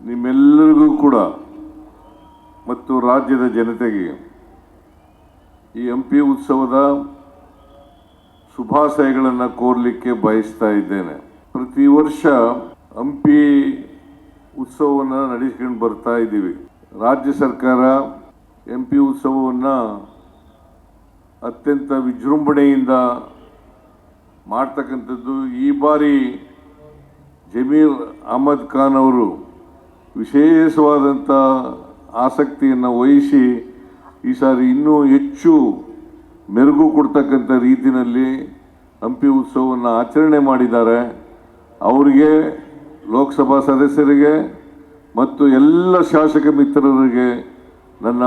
ನಿಮ್ಮೆಲ್ಲರಿಗೂ ಕೂಡ ಮತ್ತು ರಾಜ್ಯದ ಜನತೆಗೆ ಈ ಹಂಪಿ ಉತ್ಸವದ ಶುಭಾಶಯಗಳನ್ನು ಕೋರಲಿಕ್ಕೆ ಬಯಸ್ತಾ ಇದ್ದೇನೆ. ಪ್ರತಿ ವರ್ಷ ಹಂಪಿ ಉತ್ಸವವನ್ನು ನಡೆಸ್ಕೊಂಡು ಬರ್ತಾ ಇದ್ದೀವಿ. ರಾಜ್ಯ ಸರ್ಕಾರ ಹಂಪಿ ಉತ್ಸವವನ್ನು ಅತ್ಯಂತ ವಿಜೃಂಭಣೆಯಿಂದ ಮಾಡ್ತಕ್ಕಂಥದ್ದು ಈ ಬಾರಿ ಜಮೀರ್ ಅಹಮದ್ ಖಾನ್ ಅವರು ವಿಶೇಷವಾದಂಥ ಆಸಕ್ತಿಯನ್ನು ವಹಿಸಿ ಈ ಸಾರಿ ಇನ್ನೂ ಹೆಚ್ಚು ಮೆರುಗು ಕೊಡ್ತಕ್ಕಂಥ ರೀತಿಯಲ್ಲಿ ಹಂಪಿ ಉತ್ಸವವನ್ನು ಆಚರಣೆ ಮಾಡಿದ್ದಾರೆ. ಅವರಿಗೆ, ಲೋಕಸಭಾ ಸದಸ್ಯರಿಗೆ ಮತ್ತು ಎಲ್ಲ ಶಾಸಕ ಮಿತ್ರರಿಗೆ ನನ್ನ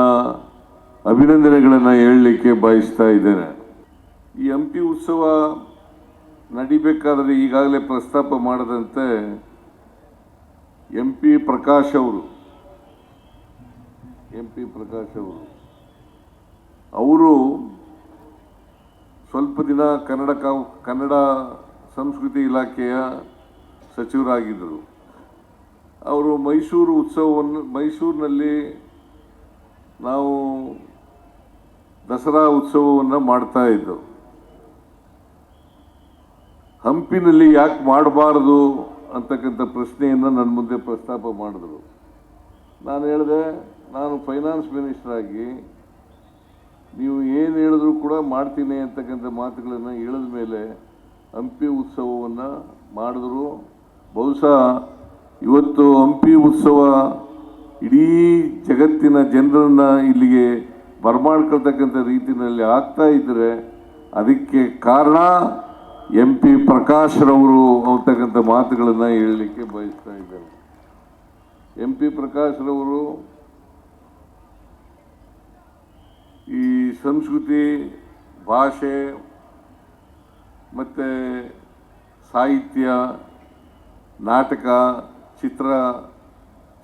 ಅಭಿನಂದನೆಗಳನ್ನು ಹೇಳಲಿಕ್ಕೆ ಬಯಸ್ತಾ ಇದ್ದೇನೆ. ಈ ಹಂಪಿ ಉತ್ಸವ ನಡಿಬೇಕಾದರೆ ಈಗಾಗಲೇ ಪ್ರಸ್ತಾಪ ಮಾಡದಂತೆ ಎಂ ಪಿ ಪ್ರಕಾಶ್ ಅವರು, ಎಂ ಪಿ ಪ್ರಕಾಶ್ ಅವರು ಅವರು ಸ್ವಲ್ಪ ದಿನ ಕನ್ನಡ ಕಾ, ಕನ್ನಡ ಸಂಸ್ಕೃತಿ ಇಲಾಖೆಯ ಸಚಿವರಾಗಿದ್ದರು. ಅವರು ಮೈಸೂರು ಉತ್ಸವವನ್ನು, ಮೈಸೂರಿನಲ್ಲಿ ನಾವು ದಸರಾ ಉತ್ಸವವನ್ನು ಮಾಡ್ತಾ ಇದ್ದೆವು. ಹಂಪಿನಲ್ಲಿ ಯಾಕೆ ಮಾಡಬಾರದು? ಅಂತಕ್ಕಂಥ ಪ್ರಶ್ನೆಯನ್ನು ನನ್ನ ಮುಂದೆ ಪ್ರಸ್ತಾಪ ಮಾಡಿದ್ರು. ನಾನು ಹೇಳಿದೆ, ನಾನು ಫೈನಾನ್ಸ್ ಮಿನಿಸ್ಟರ್ ಆಗಿ ನೀವು ಏನು ಹೇಳಿದ್ರು ಕೂಡ ಮಾಡ್ತೀನಿ ಅಂತಕ್ಕಂಥ ಮಾತುಗಳನ್ನು ಹೇಳಿದ ಮೇಲೆ ಹಂಪಿ ಉತ್ಸವವನ್ನು ಮಾಡಿದ್ರು. ಬಹುಶಃ ಇವತ್ತು ಹಂಪಿ ಉತ್ಸವ ಇಡೀ ಜಗತ್ತಿನ ಜನರನ್ನು ಇಲ್ಲಿಗೆ ಬರಮಾಡ್ಕೊಳ್ತಕ್ಕಂಥ ರೀತಿಯಲ್ಲಿ ಆಗ್ತಾ ಇದ್ದರೆ ಅದಕ್ಕೆ ಕಾರಣ ಎಂ ಪಿ ಪ್ರಕಾಶ್ರವರು ಅಂತಕ್ಕಂಥ ಮಾತುಗಳನ್ನು ಹೇಳಲಿಕ್ಕೆ ಬಯಸ್ತಾ ಇದ್ದಾರೆ ಎಂ ಪಿ ಪ್ರಕಾಶ್ರವರು ಈ ಸಂಸ್ಕೃತಿ, ಭಾಷೆ ಮತ್ತು ಸಾಹಿತ್ಯ, ನಾಟಕ, ಚಿತ್ರ,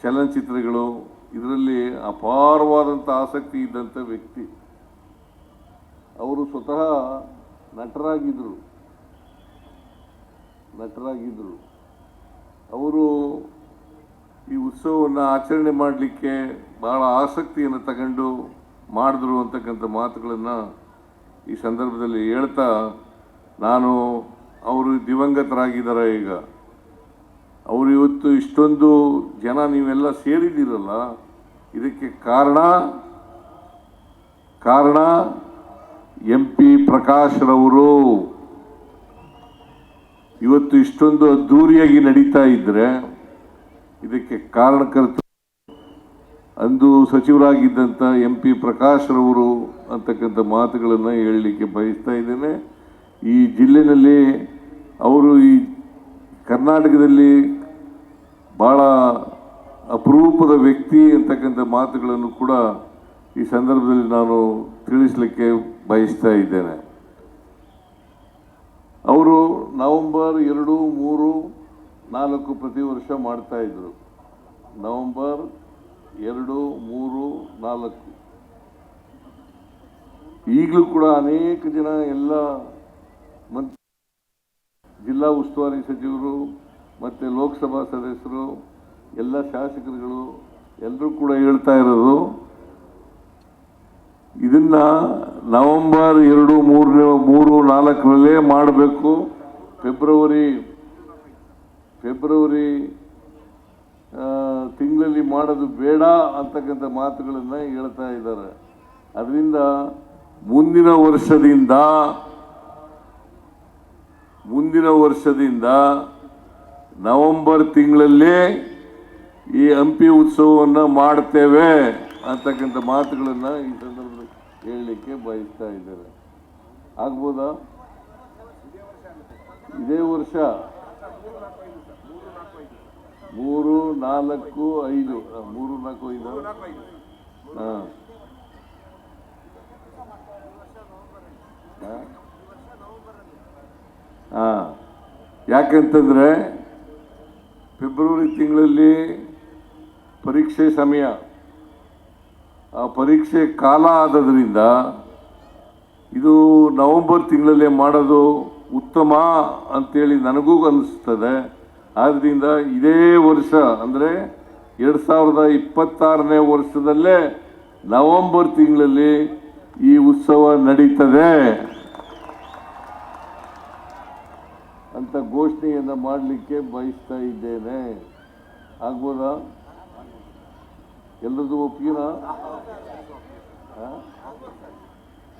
ಚಲನಚಿತ್ರಗಳು ಇದರಲ್ಲಿ ಅಪಾರವಾದಂಥ ಆಸಕ್ತಿ ಇದ್ದಂಥ ವ್ಯಕ್ತಿ. ಅವರು ಸ್ವತಃ ನಟರಾಗಿದ್ದರು. ನಟರಾಗಿದ್ದರು ಅವರು ಈ ಉತ್ಸವವನ್ನು ಆಚರಣೆ ಮಾಡಲಿಕ್ಕೆ ಬಹಳ ಆಸಕ್ತಿಯನ್ನು ತಗೊಂಡು ಮಾಡಿದ್ರು ಅಂತಕ್ಕಂಥ ಮಾತುಗಳನ್ನು ಈ ಸಂದರ್ಭದಲ್ಲಿ ಹೇಳ್ತಾ ನಾನು ಅವರು ದಿವಂಗತರಾಗಿದ್ದಾರೆ ಈಗ. ಅವರು ಇವತ್ತು ಇಷ್ಟೊಂದು ಜನ ನೀವೆಲ್ಲ ಸೇರಿದ್ದೀರಲ್ಲ, ಇದಕ್ಕೆ ಕಾರಣ ಕಾರಣ ಎಂ ಪಿ ಪ್ರಕಾಶ್ರವರು ಇವತ್ತು ಇಷ್ಟೊಂದು ಅದ್ಧೂರಿಯಾಗಿ ನಡೀತಾ ಇದ್ರೆ ಇದಕ್ಕೆ ಕಾರಣಕರ್ತ ಅಂದು ಸಚಿವರಾಗಿದ್ದಂಥ ಎಂ ಪಿ ಪ್ರಕಾಶ್ರವರು ಅಂತಕ್ಕಂಥ ಮಾತುಗಳನ್ನು ಹೇಳಲಿಕ್ಕೆ ಬಯಸ್ತಾ ಇದ್ದೇನೆ. ಈ ಜಿಲ್ಲೆಯಲ್ಲಿ ಅವರು ಈ ಕರ್ನಾಟಕದಲ್ಲಿ ಭಾಳ ಅಪರೂಪದ ವ್ಯಕ್ತಿ ಅಂತಕ್ಕಂಥ ಮಾತುಗಳನ್ನು ಕೂಡ ಈ ಸಂದರ್ಭದಲ್ಲಿ ನಾನು ತಿಳಿಸಲಿಕ್ಕೆ ಬಯಸ್ತಾ ಇದ್ದೇನೆ. ಅವರು ನವೆಂಬರ್ ಎರಡು, ಮೂರು, ನಾಲ್ಕು ಪ್ರತಿ ವರ್ಷ ಮಾಡ್ತಾಯಿದ್ರು ನವಂಬರ್ ಎರಡು, ಮೂರು, ನಾಲ್ಕು. ಈಗಲೂ ಕೂಡ ಅನೇಕ ಜನ ಎಲ್ಲ ಜಿಲ್ಲಾ ಉಸ್ತುವಾರಿ ಸಚಿವರು ಮತ್ತು ಲೋಕಸಭಾ ಸದಸ್ಯರು, ಎಲ್ಲ ಶಾಸಕರುಗಳು ಎಲ್ಲರೂ ಕೂಡ ಹೇಳ್ತಾ ಇರೋದು, ಇದನ್ನು ನವಂಬರ್ ಎರಡು, ಮೂರನೇ, ಮೂರು, ನಾಲ್ಕರಲ್ಲೇ ಮಾಡಬೇಕು. ಫೆಬ್ರವರಿ ಫೆಬ್ರವರಿ ತಿಂಗಳಲ್ಲಿ ಮಾಡೋದು ಬೇಡ ಅಂತಕ್ಕಂಥ ಮಾತುಗಳನ್ನು ಹೇಳ್ತಾ ಇದ್ದಾರೆ. ಅದರಿಂದ ಮುಂದಿನ ವರ್ಷದಿಂದ ಮುಂದಿನ ವರ್ಷದಿಂದ ನವೆಂಬರ್ ತಿಂಗಳಲ್ಲೇ ಈ ಹಂಪಿ ಉತ್ಸವವನ್ನು ಮಾಡ್ತೇವೆ ಅಂತಕ್ಕಂಥ ಮಾತುಗಳನ್ನು ಈ ಸಂದರ್ಭದಲ್ಲಿ ಹೇಳಲಿಕ್ಕೆ ಬಯಸ್ತಾ ಇದ್ದಾರೆ. ಆಗ್ಬೋದಾ? ಇದೇ ವರ್ಷ ಮೂರು ನಾಲ್ಕು ಐದು. ಮೂರು ನಾಲ್ಕು ಐದು. ಹಾಂ. ಹಾಂ. ಯಾಕಂತಂದರೆ ಫೆಬ್ರವರಿ ತಿಂಗಳಲ್ಲಿ ಪರೀಕ್ಷೆ ಸಮಯ. ಆ ಪರೀಕ್ಷೆ ಕಾಲ ಆದದ್ರಿಂದ ಇದು ನವೆಂಬರ್ ತಿಂಗಳಲ್ಲೇ ಮಾಡೋದು ಉತ್ತಮ ಅಂತೇಳಿ ನನಗೂ ಅನಿಸ್ತದೆ. ಆದ್ದರಿಂದ ಇದೇ ವರ್ಷ, ಅಂದರೆ ಎರಡು ಸಾವಿರದ ಇಪ್ಪತ್ತಾರನೇ ವರ್ಷದಲ್ಲೇ ನವೆಂಬರ್ ತಿಂಗಳಲ್ಲಿ ಈ ಉತ್ಸವ ನಡೀತದೆ ಅಂತ ಘೋಷಣೆಯನ್ನು ಮಾಡಲಿಕ್ಕೆ ಬಯಸ್ತಾ ಇದ್ದೇನೆ. ಆಗ್ಬೋದಾ? ಎಲ್ಲರದು ಒಪ್ಪಿಗೆನಾ?